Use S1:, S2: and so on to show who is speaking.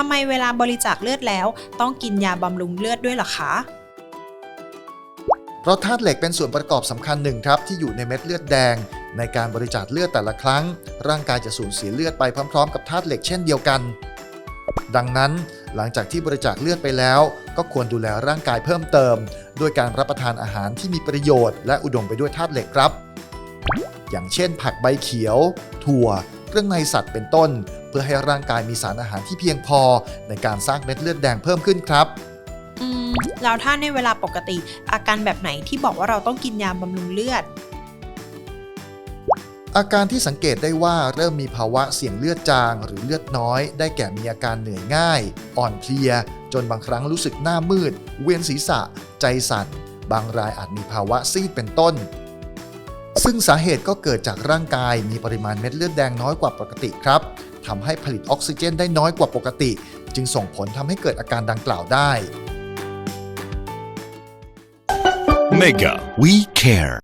S1: ทำไมเวลาบริจาคเลือดแล้ว ต้องกินยาบำรุงเลือดด้วยล่ะคะ
S2: เพราะธาตุเหล็กเป็นส่วนประกอบสำคัญหนึ่งครับที่อยู่ในเม็ดเลือดแดง ในการบริจาคเลือดแต่ละครั้ง ร่างกายจะสูญเสียเลือดไปพร้อมๆ กับธาตุเหล็กเช่นเดียวกัน ดังนั้นหลังจากที่บริจาคเลือดไปแล้ว ก็ควรดูแลร่างกายเพิ่มเติม ด้วยการรับประทานอาหารที่มีประโยชน์ และอุดมไปด้วยธาตุเหล็กครับ อย่างเช่น ผักใบเขียว ถั่ว เครื่องในสัตว์เป็นต้น เพื่อให้ร่างกายมีสารอาหารที่เพียงพอ ในการสร้างเม็ดเลือดแดงเพิ่มขึ้นครับ
S1: อืมแล้วถ้าในเวลาปกติ อาการแบบไหนที่บอกว่าเราต้องกินยาบำรุงเลือด
S2: อาการที่สังเกตได้ว่าเริ่มมีภาวะเสี่ยงเลือดจางหรือเลือดน้อย ได้แก่มีอาการเหนื่อยง่าย อ่อนเพลีย จนบางครั้งรู้สึกหน้ามืด เวียนศีรษะ ใจสั่น บางรายอาจมีภาวะซีดเป็นต้น ซึ่งสาเหตุก็เกิดจากร่างกายมีปริมาณเม็ดเลือดแดงน้อยกว่าปกติครับทำให้ผลิตออกซิเจนได้น้อยกว่าปกติ จึงส่งผลทำให้เกิดอาการดังกล่าวได้
S3: Mega We Care